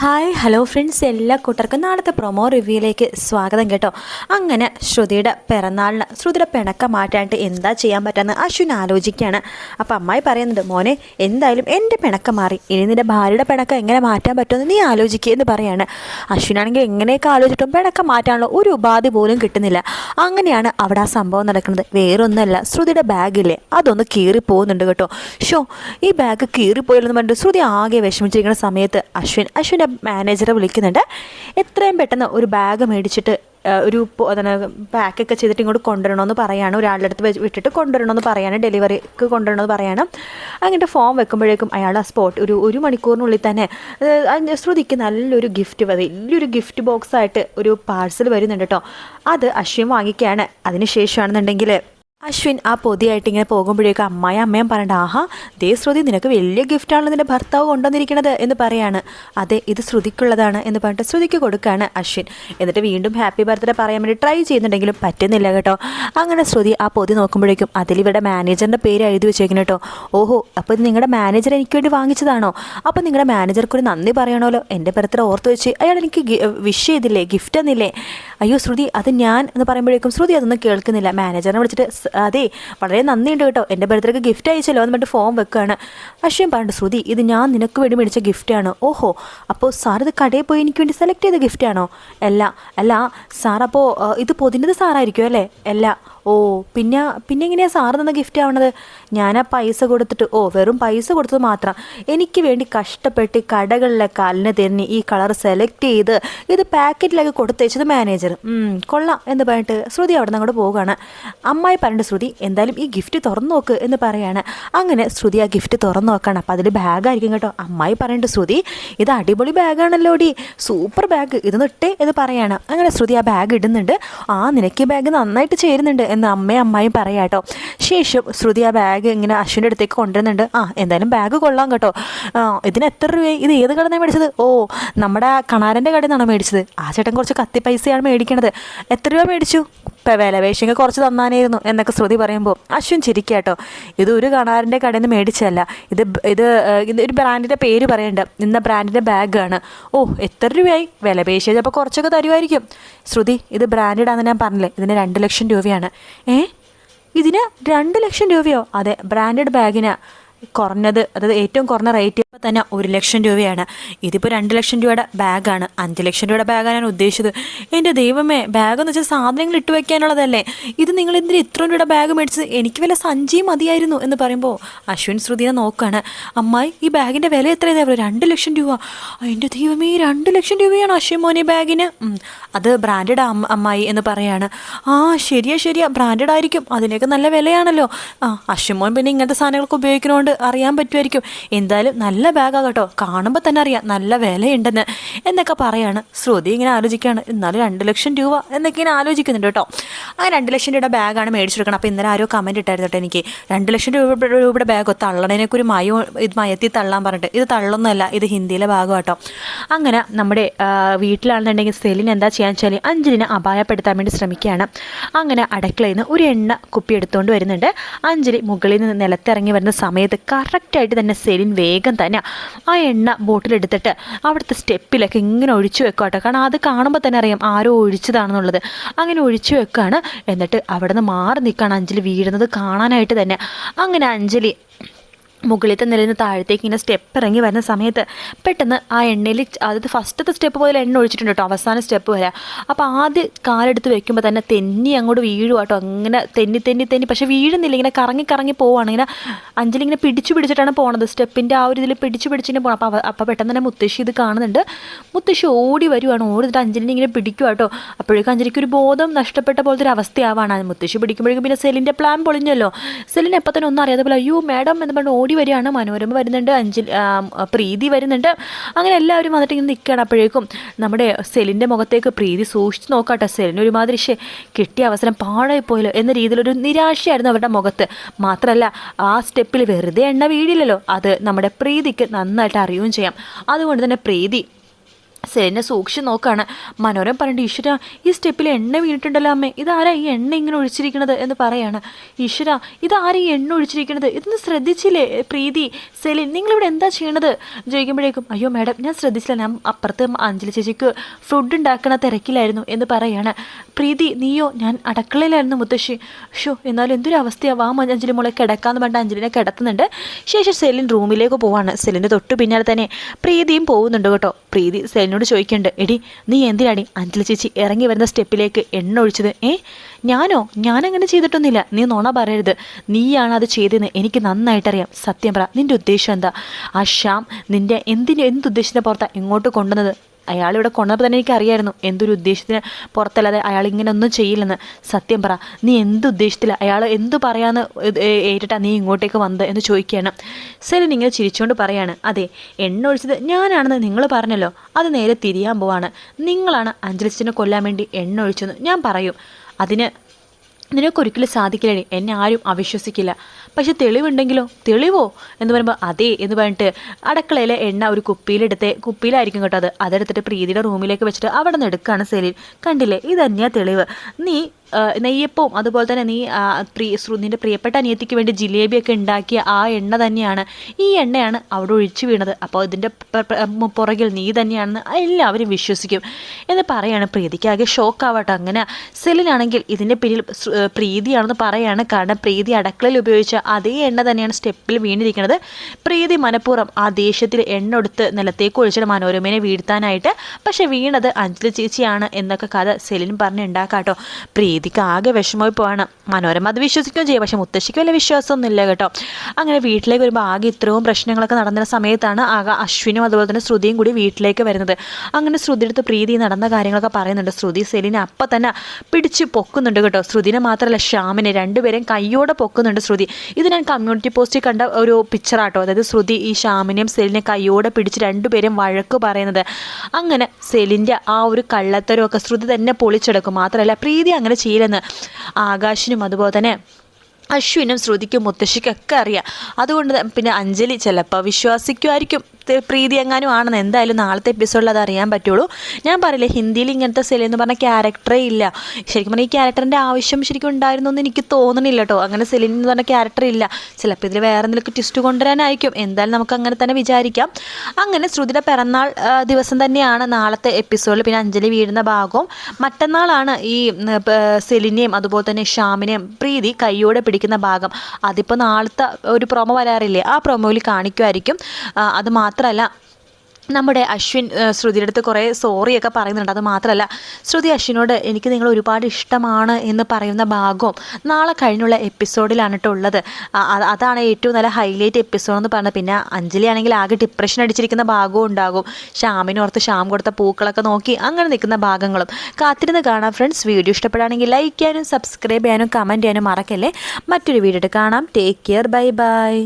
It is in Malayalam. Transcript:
ഹായ് ഹലോ ഫ്രണ്ട്സ് എല്ലാ കൂട്ടർക്കും നാളത്തെ പ്രൊമോ റിവ്യൂയിലേക്ക് സ്വാഗതം കേട്ടോ. അങ്ങനെ ശ്രുതിയുടെ പിറന്നാളിന് ശ്രുതിയുടെ പിണക്കം മാറ്റാനായിട്ട് എന്താ ചെയ്യാൻ പറ്റാന്ന് അശ്വിൻ ആലോചിക്കുകയാണ്. അപ്പോൾ അമ്മായി പറയുന്നുണ്ട് മോനെ എന്തായാലും എന്റെ പിണക്കം മാറി. ഇനി നിന്റെ ഭാര്യയുടെ പിണക്കം എങ്ങനെ മാറ്റാൻ പറ്റുമെന്ന് നീ ആലോചിക്കുക എന്ന് പറയാണ്. അശ്വിനാണെങ്കിൽ എങ്ങനെയൊക്കെ ആലോചിച്ചിട്ടും പിണക്കം മാറ്റാനുള്ള ഒരു ഉപാധി പോലും കിട്ടുന്നില്ല. അങ്ങനെയാണ് അവിടെ ആ സംഭവം നടക്കുന്നത്. വേറൊന്നുമല്ല ശ്രുതിയുടെ ബാഗില്ലേ അതൊന്ന് കീറി പോകുന്നുണ്ട് കേട്ടോ. ഷോ ഈ ബാഗ് കീറിപ്പോയില്ലെന്ന് പറഞ്ഞിട്ട് ശ്രുതി ആകെ വിഷമിച്ചിരിക്കുന്ന സമയത്ത് അശ്വിൻ അശ്വിന്റെ മാനേജറെ വിളിക്കുന്നുണ്ട്. എത്രയും പെട്ടെന്ന് ഒരു ബാഗ് മേടിച്ചിട്ട് ഒരു എന്താണ് പാക്കൊക്കെ ചെയ്തിട്ട് ഇങ്ങോട്ട് കൊണ്ടുവരണമെന്ന് പറയാണ്. ഒരാളുടെ അടുത്ത് വിട്ടിട്ട് കൊണ്ടുവരണമെന്ന് പറയാണ്. ഡെലിവറിക്ക് കൊണ്ടുവരണമെന്ന് പറയാണ്. അങ്ങനത്തെ ഫോം വെക്കുമ്പോഴേക്കും അയാൾ ആ സ്പോട്ട് ഒരു ഒരു മണിക്കൂറിനുള്ളിൽ തന്നെ അതിന് ശ്രുതിക്ക് നല്ലൊരു ഗിഫ്റ്റ് വലിയൊരു ഗിഫ്റ്റ് ബോക്സ് ആയിട്ട് ഒരു പാഴ്സൽ വരുന്നുണ്ട് കേട്ടോ അത് അശ്വിൻ വാങ്ങിക്കുകയാണ്. അതിന് ശേഷമാണെന്നുണ്ടെങ്കിൽ അശ്വിൻ ആ പൊതിയായിട്ട് ഇങ്ങനെ പോകുമ്പോഴേക്കും അമ്മായി അമ്മയും പറയേണ്ട ആഹാ ദേ ശ്രുതി നിനക്ക് വലിയ ഗിഫ്റ്റാണല്ലോ നിന്റെ ഭർത്താവ് കൊണ്ടുവന്നിരിക്കണത് എന്ന് പറയാണ്. അതെ ഇത് ശ്രുതിക്കുള്ളതാണ് എന്ന് പറഞ്ഞിട്ട് ശ്രുതിക്ക് കൊടുക്കുകയാണ് അശ്വിൻ. എന്നിട്ട് വീണ്ടും ഹാപ്പി ബർത്ത്ഡേ പറയാൻ വേണ്ടി ട്രൈ ചെയ്യുന്നുണ്ടെങ്കിലും പറ്റുന്നില്ല കേട്ടോ. അങ്ങനെ ശ്രുതി ആ പൊതി നോക്കുമ്പോഴേക്കും അതിലിവിടെ മാനേജറിന്റെ പേര് എഴുതി വെച്ചേക്കുന്നു കേട്ടോ. ഓഹോ അപ്പോൾ ഇത് നിങ്ങളുടെ മാനേജർ എനിക്ക് വേണ്ടി വാങ്ങിച്ചതാണോ? അപ്പോൾ നിങ്ങളുടെ മാനേജർക്കൊരു നന്ദി പറയണമല്ലോ. എന്റെ ബർത്ത്ഡേ ഓർത്ത് വെച്ച് അയാൾ എനിക്ക് വിഷ് ചെയ്തില്ലേ ഗിഫ്റ്റ് തന്നില്ലേ? അയ്യോ ശ്രുതി അത് ഞാൻ എന്ന് പറയുമ്പോഴേക്കും ശ്രുതി അതൊന്നും കേൾക്കുന്നില്ല. മാനേജറിനെ വിളിച്ചിട്ട് "സ്- അതെ വളരെ നന്ദിയുണ്ട് കേട്ടോ. എന്റെ ബർത്ത്ഡേക്ക് ഗിഫ്റ്റ് അയച്ചല്ലോ എന്ന് പറഞ്ഞിട്ട് ഫോം വെക്കുകയാണ് അശ്വൻ പറഞ്ഞു ശ്രുതി ഇത് ഞാൻ നിനക്ക് വേണ്ടി മേടിച്ച ഗിഫ്റ്റാണ് ഓഹോ അപ്പോൾ സാർ ഇത് കടയിൽ പോയി എനിക്ക് വേണ്ടി സെലക്ട് ചെയ്ത ഗിഫ്റ്റാണോ അല്ല അല്ല സാർ അപ്പോൾ ഇത് പൊതിഞ്ഞത് സാറായിരിക്കും അല്ലേ? അല്ല ഓ പിന്നെ പിന്നെ എങ്ങനെയാ സാറ് തന്ന ഗിഫ്റ്റ് ആവണത്? ഞാൻ ആ പൈസ കൊടുത്തിട്ട് ഓ വെറും പൈസ കൊടുത്തത് മാത്രം. എനിക്ക് വേണ്ടി കഷ്ടപ്പെട്ട് കടകളിലെ കാലിനെ തിരിഞ്ഞ് ഈ കളർ സെലക്ട് ചെയ്ത് ഇത് പാക്കറ്റിലൊക്കെ കൊടുത്തയച്ചത് മാനേജർ കൊള്ളാം എന്ന് പറഞ്ഞിട്ട് ശ്രുതി അവിടെ നിന്ന് അങ്ങോട്ട് പോവുകയാണ്. അമ്മായി പറഞ്ഞിട്ട് ശ്രുതി എന്തായാലും ഈ ഗിഫ്റ്റ് തുറന്നു നോക്ക് എന്ന് പറയാണ്. അങ്ങനെ ശ്രുതി ആ ഗിഫ്റ്റ് തുറന്നു നോക്കാണ്. അപ്പോൾ അതിൽ ബാഗായിരിക്കും കേട്ടോ. അമ്മായി പറഞ്ഞിട്ട് ശ്രുതി ഇത് അടിപൊളി ബാഗാണല്ലോ ഡി സൂപ്പർ ബാഗ് ഇത് നിട്ടേ എന്ന് പറയാണ്. അങ്ങനെ ശ്രുതി ആ ബാഗ് ഇടുന്നുണ്ട്. ആ നിനക്ക് ബാഗ് നന്നായിട്ട് ചേരുന്നുണ്ട് എന്ന് അമ്മയും അമ്മായും പറയാം കേട്ടോ. ശേഷം ശ്രുതി ആ ബാഗ് ഇങ്ങനെ അശ്വിന്റെ അടുത്തേക്ക് കൊണ്ടുവരുന്നുണ്ട്. ആ എന്തായാലും ബാഗ് കൊള്ളാം കേട്ടോ. ഇതിന് എത്ര രൂപ ഇത് ഏത് കടന്നാണ് മേടിച്ചത്? ഓ നമ്മുടെ കണാരന്റെ കടയിൽ നിന്നാണ് മേടിച്ചത്? ആ ചേട്ടൻ കുറച്ച് കത്തി പൈസയാണ് മേടിക്കണത്. എത്ര രൂപ മേടിച്ചു? ഇപ്പം വില വേഷങ്ങൾ കുറച്ച് തന്നാനായിരുന്നു എന്നൊക്കെ ശ്രുതി പറയുമ്പോൾ അശ്വിൻ ചിരിക്കുക കേട്ടോ. ഇത് ഒരു കണാറിന്റെ കടയിൽ നിന്ന് മേടിച്ചതല്ല. ഇത് ഇത് ഒരു ബ്രാൻഡിന്റെ പേര് പറയണ്ട. ഇന്ന ബ്രാൻഡിന്റെ ബാഗാണ് ഓ എത്ര രൂപയായി? വില അപ്പോൾ കുറച്ചൊക്കെ തരുമായിരിക്കും ശ്രുതി ഇത് ബ്രാൻഡഡ് ആണെന്ന് ഞാൻ പറഞ്ഞില്ലേ? ഇതിന് രണ്ട് ലക്ഷം രൂപയാണ്. ഏ? ഇതിന് രണ്ട് ലക്ഷം രൂപയോ? അതെ ബ്രാൻഡഡ് ബാഗിന് കുറഞ്ഞത് അതായത് ഏറ്റവും കുറഞ്ഞ റേറ്റ് ഇപ്പോൾ തന്നെ ഒരു ലക്ഷം രൂപയാണ്. ഇതിപ്പോൾ രണ്ട് ലക്ഷം രൂപയുടെ ബാഗാണ്. അഞ്ച് ലക്ഷം രൂപയുടെ ബാഗാണ് ഞാൻ ഉദ്ദേശിച്ചത്. എന്റെ ദൈവമേ ബാഗ് എന്ന് വെച്ചാൽ സാധനങ്ങൾ ഇട്ട് വയ്ക്കാനുള്ളതല്ലേ ഇത് നിങ്ങൾ എന്തിനാ ഇത്ര രൂപയുടെ ബാഗ് മേടിച്ചത്? എനിക്ക് വല്ല സഞ്ചി മതിയായിരുന്നു എന്ന് പറയുമ്പോൾ അശ്വിൻ ശ്രുതിനെ നോക്കുകയാണ് അമ്മായി ഈ ബാഗിന്റെ വില എത്രയാണ് രണ്ട് ലക്ഷം രൂപ. എന്റെ ദൈവമേ രണ്ട് ലക്ഷം രൂപയാണ് അശ്വിൻ മോനെ ബാഗിന്. അത് ബ്രാൻഡഡ് അമ്മ അമ്മായി എന്ന് പറയാണ്. ആ ശരിയാ ശരിയാ. ബ്രാൻഡഡ് ആയിരിക്കും. അതിനൊക്കെ നല്ല വിലയാണല്ലോ. ആ അശ്വിൻ മോൻ പിന്നെ ഇങ്ങനത്തെ സാധനങ്ങളൊക്കെ ഉപയോഗിക്കുന്നതുകൊണ്ട് അറിയാൻ പറ്റുമായിരിക്കും. എന്തായാലും നല്ല ബാഗാ കേട്ടോ. കാണുമ്പോൾ തന്നെ അറിയാം. നല്ല വിലയുണ്ടെന്ന്. എന്നൊക്കെ പറയാണ്. ശ്രുതി ഇങ്ങനെ ആലോചിക്കുകയാണ്. എന്നാലും രണ്ട് ലക്ഷം രൂപ എന്നൊക്കെ ഇങ്ങനെ ആലോചിക്കുന്നുണ്ട് കേട്ടോ. ആ രണ്ട് ലക്ഷം രൂപയുടെ ബാഗാണ് മേടിച്ചെടുക്കണം അപ്പോൾ ഇന്നലെ ആരോ കമന്റ് ഇട്ടായിരുന്നു കേട്ടോ എനിക്ക്. രണ്ട് ലക്ഷം രൂപ രൂപയുടെ ബാഗോ തള്ളണേനൊക്കെ ഒരു മയോ ഇത് മയത്തി തള്ളാൻ പറഞ്ഞിട്ട്. ഇത് തള്ളൊന്നുമല്ല. ഇത് ഹിന്ദിയിലെ ഭാഗം കേട്ടോ. അങ്ങനെ നമ്മുടെ വീട്ടിലാണെന്നുണ്ടെങ്കിൽ സെലിൻ എന്താ ചെയ്യാന്ന് വെച്ചാൽ അഞ്ജലിനെ അപായപ്പെടുത്താൻ വേണ്ടി ശ്രമിക്കുകയാണ്. അങ്ങനെ അടക്കളയിൽ നിന്ന് ഒരു എണ്ണ കുപ്പി എടുത്തുകൊണ്ട് വരുന്നുണ്ട്. അഞ്ജലി മുകളിൽ നിന്ന് നിലത്തിറങ്ങി വരുന്ന സമയത്ത് കറക്റ്റായിട്ട് തന്നെ സെലിൻ വേഗം തന്നെ ആ എണ്ണ ബോട്ടിലെടുത്തിട്ട് അവിടുത്തെ സ്റ്റെപ്പിലൊക്കെ ഇങ്ങനെ ഒഴിച്ചു വെക്കുക കേട്ടോ കാരണം അത് കാണുമ്പോൾ തന്നെ അറിയാം ആരോ ഒഴിച്ചതാണെന്നുള്ളത്. അങ്ങനെ ഒഴിച്ചു വെക്കുകയാണ് എന്നിട്ട് അവിടെ നിന്ന് മാറി നിൽക്കുകയാണ് അഞ്ജലി വീഴുന്നത് കാണാനായിട്ട് തന്നെ. അങ്ങനെ അഞ്ജലി മുകളിലത്തെ നിലയിൽ നിന്ന് താഴത്തേക്ക് ഇങ്ങനെ സ്റ്റെപ്പ് ഇറങ്ങി വരുന്ന സമയത്ത് പെട്ടെന്ന് ആ എണ്ണയിൽ അതായത് ഫസ്റ്റത്തെ സ്റ്റെപ്പ് പോലെ എണ്ണ ഒഴിച്ചിട്ടുണ്ട് കേട്ടോ അവസാന സ്റ്റെപ്പ് വരെ. അപ്പോൾ ആദ്യ കാലെടുത്ത് വെക്കുമ്പോൾ തന്നെ തെന്നി അങ്ങോട്ട് വീഴുക കേട്ടോ അങ്ങനെ തെന്നി തെന്നി തെന്നി. പക്ഷേ വീഴുന്നില്ല ഇങ്ങനെ കറങ്ങി കറങ്ങി പോവുകയാണ് ഇങ്ങനെ അഞ്ജലി ഇങ്ങനെ പിടിച്ചു പിടിച്ചിട്ടാണ് പോണത്. സ്റ്റെപ്പിന്റെ ആ ഒരു ഇതിൽ പിടിച്ചു പിടിച്ചിട്ട് പോകണം അപ്പോൾ അപ്പോൾ പെട്ടെന്ന് തന്നെ മുത്തശ്ശി ഇത് കാണുന്നുണ്ട്. മുത്തശ്ശി ഓടി വരുവാണ് ഓടിയിട്ട് അഞ്ജലിനെ ഇങ്ങനെ പിടിക്കുക കേട്ടോ. അപ്പോഴേക്കും അഞ്ജലിക്ക് ഒരു ബോധം നഷ്ടപ്പെട്ട പോലത്തെ ഒരു അവസ്ഥയാവാണ്. മുത്തശ്ശി പിടിക്കുമ്പോഴേക്കും പിന്നെ സെലിന്റെ പ്ലാൻ പൊളിഞ്ഞല്ലോ. സെലിന് എപ്പോൾ തന്നെ ഒന്നും അറിയാതെ പോലെ അയ്യോ മാഡം എന്ന് പറഞ്ഞ് ഓടി വരികയാണ്. മനോരമ വരുന്നുണ്ട് അഞ്ചൽ പ്രീതി വരുന്നുണ്ട്. അങ്ങനെ എല്ലാവരും വന്നിട്ട് ഇങ്ങനെ നിൽക്കുകയാണ്. അപ്പോഴേക്കും നമ്മുടെ സെലിന്റെ മുഖത്തേക്ക് പ്രീതി സൂക്ഷിച്ച് നോക്കാട്ടെ. സെലിന് ഒരുമാതിരി ശേ കിട്ടിയ അവസരം പാഴായി പോയല്ലോ എന്ന രീതിയിലൊരു നിരാശയായിരുന്നു അവരുടെ മുഖത്ത്. മാത്രമല്ല ആ സ്റ്റെപ്പിൽ വെറുതെ എണ്ണ വീടില്ലല്ലോ അത് നമ്മുടെ പ്രീതിക്ക് നന്നായിട്ട് അറിയുകയും ചെയ്യാം. അതുകൊണ്ട് തന്നെ പ്രീതി സെലിനെ സൂക്ഷിച്ച് നോക്കാണ്. മനോരം പറഞ്ഞിട്ട് ഈശ്വര ഈ സ്റ്റെപ്പിൽ എണ്ണ വീണിട്ടുണ്ടല്ലോ അമ്മേ. ഇതാരാ ഈ എണ്ണ ഇങ്ങനെ ഒഴിച്ചിരിക്കുന്നത് എന്ന് പറയാണ്. ഈശ്വര ഇതാരാ ഈ എണ്ണ ഒഴിച്ചിരിക്കുന്നത് ഇതൊന്ന് ശ്രദ്ധിച്ചില്ലേ പ്രീതി? സെലിൻ നിങ്ങളിവിടെ എന്താ ചെയ്യണത്? ചോദിക്കുമ്പോഴേക്കും അയ്യോ മാഡം ഞാൻ ശ്രദ്ധിച്ചില്ല. ഞാൻ അപ്പുറത്ത് അഞ്ജലി ചേച്ചിക്ക് ഫുഡ് ഉണ്ടാക്കണ തിരക്കിലായിരുന്നു എന്ന് പറയാണ്. പ്രീതി നീയോ? ഞാൻ അടക്കളയിലായിരുന്നു മുത്തശ്ശി. ഷോ എന്നാലും എന്തൊരു അവസ്ഥയാണ് വാ അഞ്ജലി മോളെ കിടക്കാന്ന് പറഞ്ഞിട്ട് അഞ്ജലിനെ കിടത്തുന്നുണ്ട്. ശേഷം സെലിൻ റൂമിലേക്ക് പോവാണ്. സെലിന്റെ തൊട്ട് പിന്നാലെ തന്നെ പ്രീതിയും പോകുന്നുണ്ട് കേട്ടോ. പ്രീതി സെലിനോട് ചോദിക്കുന്നുണ്ട് എടി നീ എന്തിനാടി അഞ്ജലി ചേച്ചി ഇറങ്ങി വരുന്ന സ്റ്റെപ്പിലേക്ക് എണ്ണ ഒഴിച്ചത്? ഏ ഞാനോ? ഞാനങ്ങനെ ചെയ്തിട്ടൊന്നുമില്ല. നീ നുണ പറയരുത്. നീയാണ് അത് ചെയ്തതെന്ന് എനിക്ക് നന്നായിട്ടറിയാം. സത്യം പറ നിന്റെ ഉദ്ദേശം എന്താ? ആ ശ്യാം നിന്റെ എന്തിന് എന്തുദ്ദേശത്തിന്റെ പുറത്താണ് ഇങ്ങോട്ട് കൊണ്ടുവന്നത്? അയാൾ കൊണ്ടപ്പോൾ തന്നെ എനിക്കറിയായിരുന്നു. എന്തൊരു ഉദ്ദേശത്തിന് പുറത്തല്ലാതെ അയാൾ ഇങ്ങനെ ഒന്നും ചെയ്യില്ലെന്ന്. സത്യം പറ നീ എന്ത് ഉദ്ദേശത്തില്ല അയാൾ എന്ത് പറയാന്ന് ഏറ്റിട്ടാ നീ ഇങ്ങോട്ടേക്ക് വന്നത് എന്ന് ചോദിക്കുകയാണ്. സെലിൻ ഇങ്ങനെ ചിരിച്ചുകൊണ്ട് പറയാണ് അതെ എണ്ണ ഒഴിച്ചത് ഞാനാണെന്ന് നിങ്ങൾ പറഞ്ഞല്ലോ. അത് നേരെ തിരിയാൻ പോവാണ്. നിങ്ങളാണ് അഞ്ജലിച്ചിനെ കൊല്ലാൻ വേണ്ടി എണ്ണ ഒഴിച്ചെന്ന് ഞാൻ പറയും. അതിന് നിനക്കൊരിക്കലും സാധിക്കില്ലേ എന്നെ ആരും അവിശ്വസിക്കില്ല. പക്ഷെ തെളിവുണ്ടെങ്കിലോ? തെളിവോ? എന്ന് പറയുമ്പോൾ അതേ എന്ന് പറഞ്ഞിട്ട് അടുക്കളയിലെ എണ്ണ ഒരു കുപ്പിയിലെടുത്ത് കുപ്പിയിലായിരിക്കും കേട്ടോ അത്. അതെടുത്തിട്ട് പ്രീതിയുടെ റൂമിലേക്ക് വെച്ചിട്ട് അവിടെ നിന്ന് എടുക്കുകയാണ് സെലിൻ. കണ്ടില്ലേ? ഇത് തന്നെയാ തെളിവ്. നീ നെയ്യപ്പവും അതുപോലെ തന്നെ നീ പ്രിയ നിന്റെ പ്രിയപ്പെട്ട അനിയത്തിക്ക് വേണ്ടി ജിലേബിയൊക്കെ ഉണ്ടാക്കിയ ആ എണ്ണ തന്നെയാണ് ഈ എണ്ണയാണ് അവിടെ ഒഴിച്ചു വീണത്. അപ്പോൾ ഇതിന്റെ പുറകിൽ നീ തന്നെയാണെന്ന് എല്ലാവരും വിശ്വസിക്കും. എന്ന് പറയാണ് പ്രീതിക്കാകെ ഷോക്കാവട്ടെ അങ്ങനെ. സെലിനാണെങ്കിൽ ഇതിന്റെ പിന്നിൽ പ്രീതിയാണെന്ന് പറയാണ്. കാരണം പ്രീതി അടുക്കളയിൽ ഉപയോഗിച്ച അതേ എണ്ണ തന്നെയാണ് സ്റ്റെപ്പിൽ വീണിരിക്കുന്നത്. പ്രീതി മനഃപൂർവം ആ ദേഷ്യത്തിൽ എണ്ണ എടുത്ത് നിലത്തേക്ക് ഒഴിച്ചിട്ട് മനോരമേനെ വീഴ്ത്താനായിട്ട്. പക്ഷേ വീണത് അഞ്ജലി ചേച്ചിയാണ് എന്നൊക്കെ കഥ സെലിൻ പറഞ്ഞ് ഉണ്ടാക്കാട്ടോ. പ്രീതിക്ക് ആകെ വിഷമമായി പോവാണ് മനോരമ അത് വിശ്വസിക്കുകയും ചെയ്യും. പക്ഷെ മുത്തശ്ശിക്ക് വലിയ വിശ്വാസമൊന്നുമില്ല കേട്ടോ. അങ്ങനെ വീട്ടിലേക്ക് വരുമ്പോൾ ആകെ ഇത്രയും പ്രശ്നങ്ങളൊക്കെ നടന്ന സമയത്താണ് ആകെ അശ്വിനും അതുപോലെ തന്നെ ശ്രുതിയും കൂടി വീട്ടിലേക്ക് വരുന്നത്. അങ്ങനെ ശ്രുതി അടുത്ത് പ്രീതി നടന്ന കാര്യങ്ങളൊക്കെ പറയുന്നുണ്ട്. ശ്രുതി സെലിനെ അപ്പം തന്നെ പിടിച്ച് പൊക്കുന്നുണ്ട് കേട്ടോ. ശ്രുതിനെ മാത്രമല്ല ശ്യാമിനെ രണ്ടുപേരെയും കയ്യോടെ പൊക്കുന്നുണ്ട് ശ്രുതി. ഇത് ഞാൻ കമ്മ്യൂണിറ്റി പോസ്റ്റിൽ കണ്ട ഒരു പിക്ചറാട്ടോ അതായത് ശ്രുതി ഈ ശ്യാമിനെയും സെലിനെ കയ്യോടെ പിടിച്ച് രണ്ടുപേരും വഴക്ക് പറയുന്നത്. അങ്ങനെ സെലിന്റെ ആ ഒരു കള്ളത്തരമൊക്കെ ശ്രുതി തന്നെ പൊളിച്ചെടുക്കും. മാത്രമല്ല പ്രീതി അങ്ങനെ ചെയ്യില്ലെന്ന് ആകാശിനും അതുപോലെ തന്നെ അശ്വിനും ശ്രുതിക്കും മുത്തശ്ശിക്കൊക്കെ അറിയാം. അതുകൊണ്ട് പിന്നെ അഞ്ജലി ചിലപ്പോൾ വിശ്വസിക്കുമായിരിക്കും. പ്രീതി എങ്ങാനും ആണെന്ന് എന്തായാലും നാളത്തെ എപ്പിസോഡിൽ അത് അറിയാൻ പറ്റുള്ളൂ. ഞാൻ പറയില്ലേ ഹിന്ദിയിൽ ഇങ്ങനത്തെ സെലി എന്ന് പറഞ്ഞ ക്യാരക്ടറേ ഇല്ല. ശരിക്കും പറഞ്ഞാൽ ഈ ക്യാരക്ടറിന്റെ ആവശ്യം ശരിക്കും ഉണ്ടായിരുന്നു എന്ന് എനിക്ക് തോന്നണില്ല കേട്ടോ അങ്ങനെ സെലിൻ എന്ന് പറഞ്ഞ ക്യാരക്ടർ ഇല്ല. ചിലപ്പോൾ ഇതിൽ വേറെ എന്തെങ്കിലും ട്വിസ്റ്റ് കൊണ്ടുവരാനായിരിക്കും. എന്തായാലും നമുക്ക് അങ്ങനെ തന്നെ വിചാരിക്കാം. അങ്ങനെ ശ്രുതിയുടെ പിറന്നാൾ ദിവസം തന്നെയാണ് നാളത്തെ എപ്പിസോഡിൽ പിന്നെ അഞ്ജലി വീഴുന്ന ഭാഗവും. മറ്റന്നാളാണ് ഈ സെലിനെയും അതുപോലെ തന്നെ ഷ്യാമിനെയും പ്രീതി കൈയോടെ പിടിക്കുന്ന ഭാഗം. അതിപ്പോൾ നാളത്തെ ഒരു പ്രൊമോ വരാറില്ലേ? ആ പ്രൊമോയിൽ കാണിക്കുമായിരിക്കും അത് അത് മാത്രമല്ല നമ്മുടെ അശ്വിൻ ശ്രുതിയുടെ അടുത്ത് കുറേ സോറിയൊക്കെ പറയുന്നുണ്ട്. അത് മാത്രമല്ല ശ്രുതി അശ്വിനോട് എനിക്ക് നിങ്ങൾ ഒരുപാട് ഇഷ്ടമാണ് എന്ന് പറയുന്ന ഭാഗവും നാളെ കഴിഞ്ഞുള്ള എപ്പിസോഡിലാണ് കേട്ടോ ഉള്ളത്. അതാണ് ഏറ്റവും നല്ല ഹൈലൈറ്റ് എപ്പിസോഡ് എന്ന് പറഞ്ഞത്. പിന്നെ അഞ്ജലി ആണെങ്കിൽ ആകെ ഡിപ്രഷൻ അടിച്ചിരിക്കുന്ന ഭാഗവും ഉണ്ടാകും. ഷ്യാമിനോർത്ത് ഷ്യാം കൊടുത്ത പൂക്കളൊക്കെ നോക്കി അങ്ങനെ നിൽക്കുന്ന ഭാഗങ്ങളും. കാത്തിരുന്ന് കാണാം ഫ്രണ്ട്സ് വീഡിയോ ഇഷ്ടപ്പെടുകയാണെങ്കിൽ ലൈക്ക് ചെയ്യാനും സബ്സ്ക്രൈബ് ചെയ്യാനും കമന്റ് ചെയ്യാനും മറക്കല്ലേ. മറ്റൊരു വീഡിയോ കാണാം. Take care bye bye